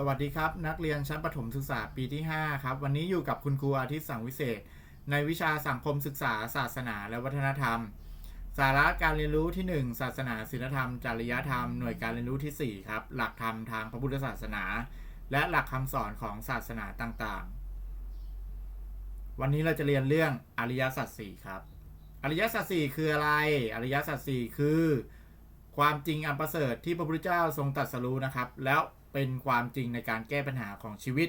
สวัสดีครับ นักเรียนชั้นประถมศึกษาปีที่ 5 ครับ วันนี้อยู่กับคุณครูอาทิตย์สังวิเศษ ในวิชาสังคมศึกษา ศาสนาและวัฒนธรรม สาระการเรียนรู้ที่ 1 ศาสนาศีลธรรม จริยธรรม หน่วยการเรียนรู้ที่ 4 ครับ หลักธรรมทางพระพุทธศาสนา และหลักคำสอนของศาสนาต่างๆ วันนี้เราจะเรียนเรื่องอริยสัจสี่ครับ อริยสัจสี่คืออะไร อริยสัจสี่คือ ความจริงอันประเสริฐที่พระพุทธเจ้าทรงตรัสรู้นะครับ แล้ว เป็นความจริงในการแก้ปัญหาของชีวิต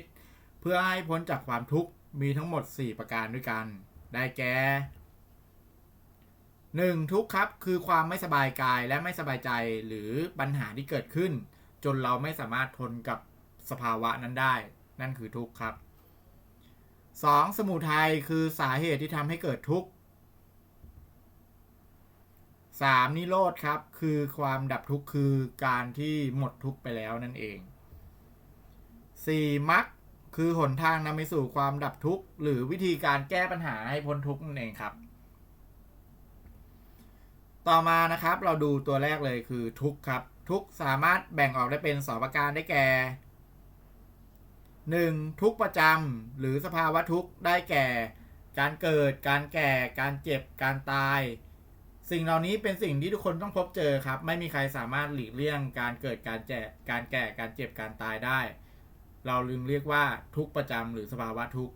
เพื่อให้พ้นจากความทุกข์มีทั้งหมด 4 ประการด้วยกัน ได้แก่ 1. ทุกข์ครับคือความไม่สบายกายและไม่สบายใจหรือปัญหาที่เกิดขึ้น จนเราไม่สามารถทนกับสภาวะนั้นได้ นั่นคือทุกข์ครับ 2. สมุทัยคือสาเหตุที่ทำให้เกิดทุกข์ 3. นิโรธครับ คือความดับทุกข์คือการที่หมดทุกข์ไปแล้วนั่นเอง 4. มรรคคือหนทางนำไปสู่ความดับทุกข์ หรือวิธีการแก้ปัญหาให้พ้นทุกข์นั่นเองครับ ต่อมานะครับเราดูตัวแรกเลยคือทุกข์ครับ ทุกข์สามารถแบ่งออกได้เป็นสองประการได้แก่ 1. ทุกข์ประจำหรือสภาวะทุกข์ได้แก่ การเกิด การแก่ การเจ็บ การตาย สิ่งเหล่านี้เป็นสิ่งที่ทุกคนต้องพบเจอครับ ไม่มีใครสามารถหลีกเลี่ยง การเกิดการแก่การแก่การเจ็บการตายได้ เราลืมเรียกว่าทุกประจำหรือสภาวะทุกข์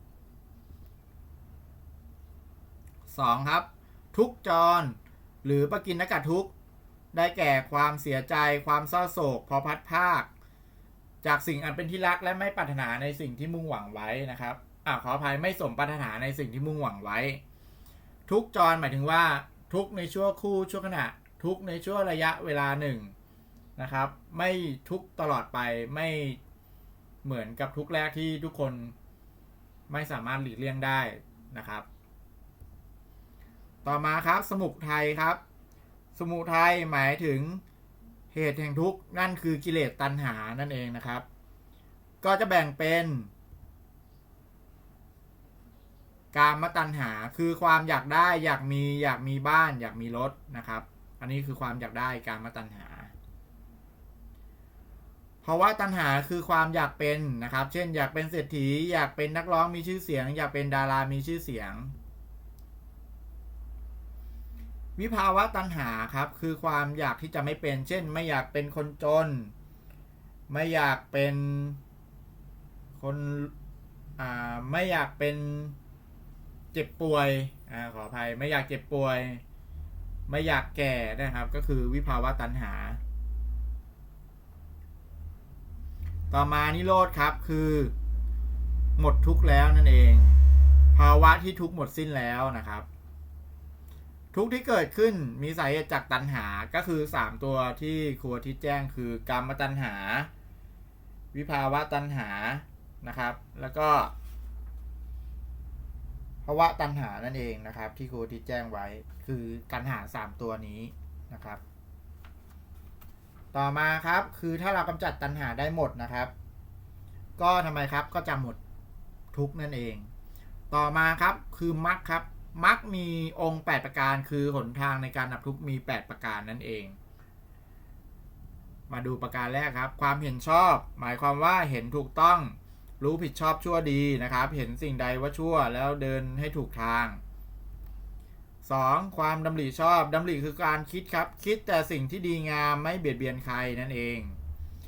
2. ครับ ทุกจร หรือปกินนกทุกได้แก่ความเสียใจความเศร้าโศกพอพัดภาค จากสิ่งอันเป็นที่รักและไม่ปรารถนาในสิ่งที่มุ่งหวังไว้นะครับอ่าขออภัยไม่สมปรารถนาในสิ่งที่มุ่งหวังไว้ ทุกจรหมายถึงว่า ทุกในชั่วคู่ชั่วขณะ ทุกในช่วงระยะเวลาหนึ่งนะครับ ไม่ทุกตลอดไปไม่ เหมือนกับทุกแรกที่ทุกคนไม่สามารถหลีกเลี่ยงได้นะครับ ต่อมาครับสมุทัยครับ สมุทัยหมายถึงเหตุแห่งทุกข์นั่นคือกิเลสตัณหานั่นเองนะครับ ก็จะแบ่งเป็น การมตัณหาคือความอยากได้อยากมีอยากมีบ้าน อยากมีรถนะครับ อันนี้คือความอยากได้การมตัณหา เพราะว่าตัณหาคือความอยากเป็นนะครับ เช่น อยากเป็นเศรษฐี อยากเป็นนักร้องมีชื่อเสียง อยากเป็นดารามีชื่อเสียง วิภาวะตัณหาครับ คือความอยากที่จะไม่เป็น เช่น ไม่อยากเป็นคนจน ไม่อยากเป็นคนอ่าไม่อยากเป็นเจ็บป่วยอ่าขออภัยไม่อยากเจ็บป่วย ไม่อยากแก่นะครับ ก็คือวิภาวะตัณหา ต่อมานิโรธครับคือ หมดทุกข์แล้วนั่นเอง ภาวะที่ทุกข์หมดสิ้นแล้วนะครับ ทุกข์ที่เกิดขึ้นมีสาเหตุจากตัณหาก็คือ 3 ตัวที่ครูที่แจ้งคือกรรมตัณหา วิภาวะตัณหานะครับ แล้วก็ภาวะตัณหานั่นเองนะครับ ที่ครูที่แจ้งไว้คือตัณหา 3 ตัวนี้นะครับ ต่อมาครับคือถ้าเรากำจัดตัณหาได้หมดนะครับ ก็ทำไมครับก็จะหมดทุกนั่นเอง ต่อมาครับคือมรรคครับมรรคมีองค์ 8 ประการคือหนทางในการดับทุกมี 8 ประการนั่นเอง มาดูประการแรกครับ ความเห็นชอบ หมายความว่าเห็นถูกต้องรู้ผิดชอบชั่วดีนะครับ เห็นสิ่งใดว่าชั่วแล้วเดินให้ถูกทาง 2. ความดำริชอบดำริคือการคิดครับ คิดแต่สิ่งที่ดีงามไม่เบียดเบียนใครนั่นเอง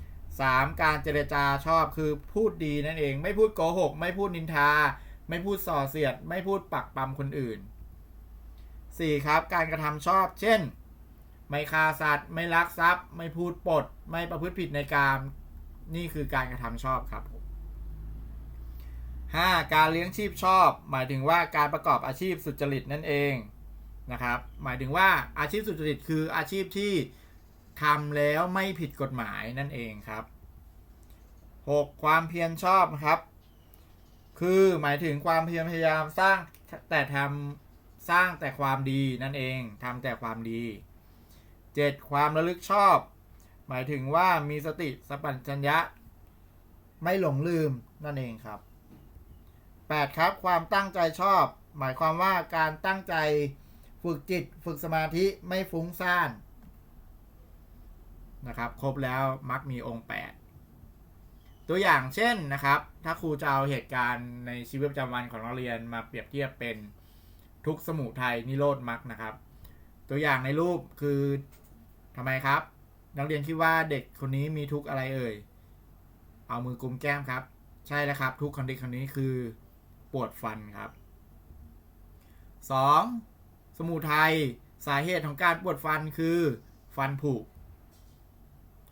3. การเจรจาชอบคือพูดดีนั่นเอง ไม่พูดโกหก ไม่พูดนินทา ไม่พูดส่อเสียด ไม่พูดปักปั๊มคนอื่น 4. ครับ การกระทำชอบ เช่น ไม่ฆ่าสัตว์ ไม่ลักทรัพย์ ไม่พูดปด ไม่ประพฤติผิดในกามนี่คือการกระทำชอบครับ 5. การเลี้ยงชีพชอบ หมายถึงว่าการประกอบอาชีพสุจริตนั่นเอง นะครับ หมายถึงว่าอาชีพสุจริตคืออาชีพที่ทำแล้วไม่ผิดกฎหมายนั่นเองครับ 6. ความเพียรชอบครับ คือหมายถึงความเพียรพยายามสร้างแต่ทำสร้างแต่ความดีนั่นเองทำแต่ความดี 7. ความระลึกชอบ หมายถึงว่ามีสติสัพพัญญะ ไม่หลงลืมนั่นเองครับ 8. ครับความตั้งใจชอบ หมายความว่าการตั้งใจ ฝึกจิตฝึกสมาธิไม่ฟุ้งซ่านนะครับ ครบแล้วมักมีองค์ 8 ตัวอย่างเช่นนะครับ ถ้าครูจะเอาเหตุการณ์ในชีวิตประจำวันของนักเรียนมาเปรียบเทียบเป็นทุกข์สมุทัยนิโรธมรรคนะครับ ตัวอย่างในรูปคือทำไมครับ นักเรียนคิดว่าเด็กคนนี้มีทุกอะไรเอ่ยเอามือกุมแก้มครับ ใช่แล้วครับ ทุกข์ของเด็กคนนี้คือปวดฟันครับ 2. สมุทัยสาเหตุของการปวดฟันคือ ฟันผุ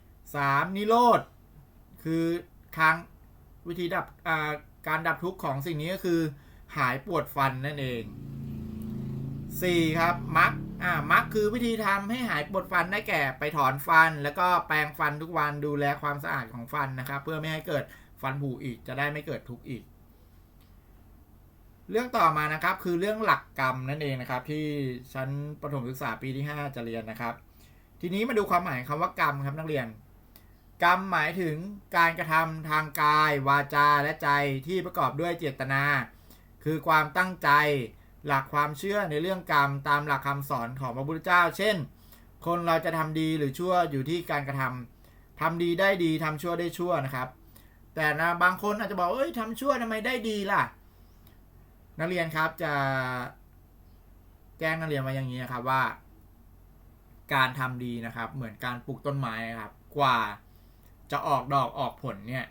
3. นิโรธ คือทางวิธีดับการดับทุกข์ของสิ่งนี้ก็คือ หายปวดฟันนั่นเอง 4. ครับมักอ่ามักคือวิธีทำให้หายปวดฟันได้แก่ไปถอนฟัน แล้วก็แปรงฟันทุกวันดูแลความสะอาดของฟันนะครับ เพื่อไม่ให้เกิดฟันผุอีกจะได้ไม่เกิดทุกข์อีก เรื่องต่อมานะครับคือเรื่องหลักกรรมนั่นเองนะครับ ที่ชั้นประถมศึกษาปีที่ 5 จะเรียนนะครับ ทีนี้มาดูความหมายคำว่ากรรมครับนักเรียน กรรมหมายถึงการกระทำทางกาย วาจาและใจที่ประกอบด้วยเจตนา คือความตั้งใจหลักความเชื่อในเรื่องกรรมตามหลักคำสอนของพระพุทธเจ้า เช่น คนเราจะทำดีหรือชั่วอยู่ที่การกระทำทำดีได้ดีทำชั่วได้ชั่วนะครับ แต่นะบางคนอาจจะบอกเอ้ยทำชั่วทำไมได้ดีล่ะ นักเรียนครับจะแจ้งนักเรียนไว้อย่างนี้นะครับว่า การทำดีนะครับ เหมือนการปลูกต้นไม้ครับ กว่าจะออกดอกออกผลเนี่ย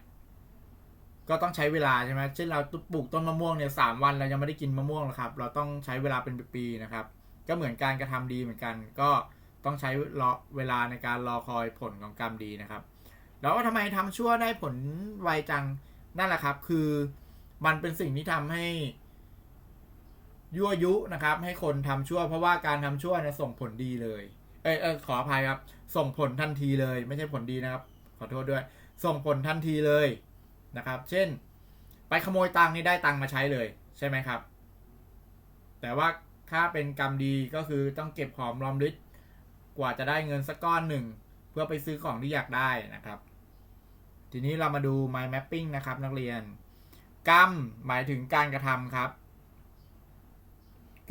ก็ต้องใช้เวลาใช่ไหมเช่นเราปลูกต้นมะม่วงเนี่ยสามวันเรายังไม่ได้กินมะม่วงหรอกครับ เราต้องใช้เวลาเป็นปีๆนะครับ ก็เหมือนการกระทำดีเหมือนกัน ก็ต้องใช้รอเวลาในการรอคอยผลของกรรมดีนะครับ แล้วว่าทำไมทำชั่วได้ผลไวจังนั่นแหละครับ คือมันเป็นสิ่งที่ทำให้ ยั่วยุนะครับ ให้คนทำชั่ว เพราะว่าการทำชั่วเนี่ยส่งผลดีเลย เอยเอยขออภัยครับ ส่งผลทันทีเลย ไม่ใช่ผลดีนะครับ ขอโทษด้วย ส่งผลทันทีเลยนะครับ เช่น ไปขโมยตังค์นี่ได้ตังค์มาใช้เลย ใช่ไหมครับ แต่ว่าถ้าเป็นกรรมดีก็คือต้องเก็บหอมรอมริบกว่าจะได้เงินสักก้อนหนึ่ง เพื่อไปซื้อของที่อยากได้นะครับ ทีนี้เรามาดู mind mapping นะครับ นักเรียน กรรมหมายถึงการกระทำครับ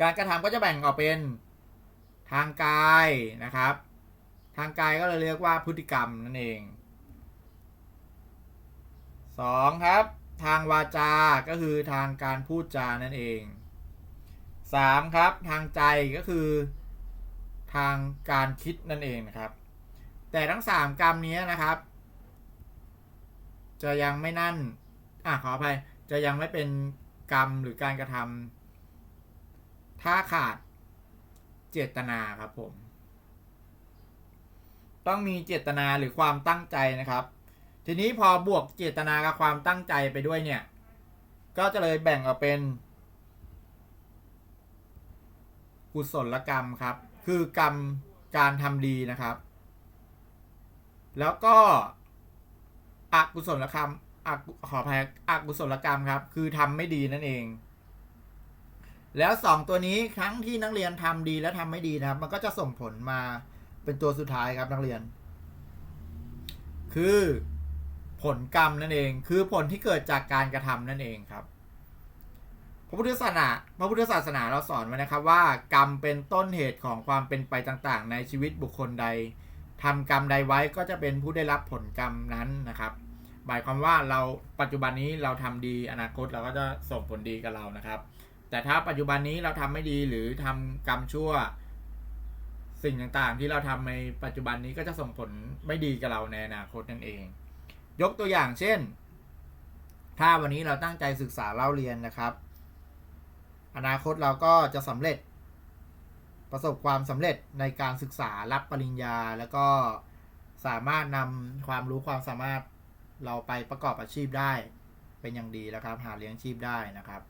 การกระทำก็จะแบ่งออกเป็นทางกายนะครับ ทางกายก็เลยเรียกว่าพฤติกรรมนั่นเอง 2. ครับ ทางวาจา ก็คือทางการพูดจานั่นเอง 3. ครับ ทางใจก็คือ ทางการคิดนั่นเองนะครับ แต่ทั้ง 3 กรรมนี้นะครับ จะยังไม่นั่นอะขออภัยจะยังไม่เป็นกรรมหรือการกระทำ ถ้าขาดเจตนาครับผม ต้องมีเจตนาหรือความตั้งใจนะครับ ทีนี้พอบวกเจตนากับความตั้งใจไปด้วยเนี่ย ก็จะเลยแบ่งออกเป็น กุศลกรรมครับ คือกรรมการทำดีนะครับ แล้วก็อกุศลกรรมอกขออภัยอกุศลกรรมครับ คือทำไม่ดีนั่นเอง แล้วสองตัวนี้ครั้งที่นักเรียนทำดีและทำไม่ดีนะครับ มันก็จะส่งผลมาเป็นตัวสุดท้ายครับนักเรียน คือผลกรรมนั่นเอง คือผลที่เกิดจากการกระทำนั่นเองครับ พระพุทธศาสนาพระพุทธศาสนาเราสอนไว้นะครับว่า กรรมเป็นต้นเหตุของความเป็นไปต่างๆ ในชีวิตบุคคลใดทำกรรมใดไว้ก็จะเป็นผู้ได้รับผลกรรมนั้นนะครับหมายความว่าเราปัจจุบันนี้เราทำดีอนาคตเราก็จะส่งผลดีกับเรานะครับ แต่ถ้าปัจจุบันนี้เราทำไม่ดีหรือทำกรรมชั่ว สิ่งต่างๆ ที่เราทำในปัจจุบันนี้ก็จะส่งผลไม่ดีกับเราในอนาคตนั่นเอง ยกตัวอย่างเช่น ถ้าวันนี้เราตั้งใจศึกษาเล่าเรียนนะครับ อนาคตเราก็จะสำเร็จ ประสบความสำเร็จในการศึกษารับปริญญา แล้วก็สามารถนำความรู้ความสามารถเราไปประกอบอาชีพได้ เป็นอย่างดีแล้วครับ หาเลี้ยงชีพได้นะครับ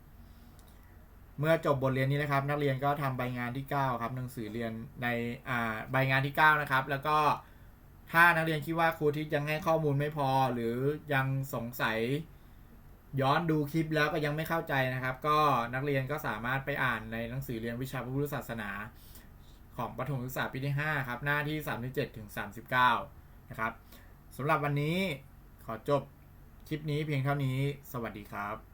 เมื่อจบบทเรียนนี้นะครับ นักเรียนก็ทำใบงานที่ 9 ครับหนังสือเรียนในอ่าใบงานที่ 9 นะครับ แล้วก็ถ้านักเรียนคิดว่าครูที่ยังให้ข้อมูลไม่พอ หรือยังสงสัยย้อนดูคลิปแล้วก็ยังไม่เข้าใจนะครับ ก็นักเรียนก็สามารถไปอ่านในหนังสือเรียนวิชาพระพุทธศาสนา ของประถมศึกษาปีที่ 5 ครับ หน้าที่ 37ถึง39 นะครับสำหรับวันนี้ขอจบคลิปนี้เพียงเท่านี้ สวัสดีครับ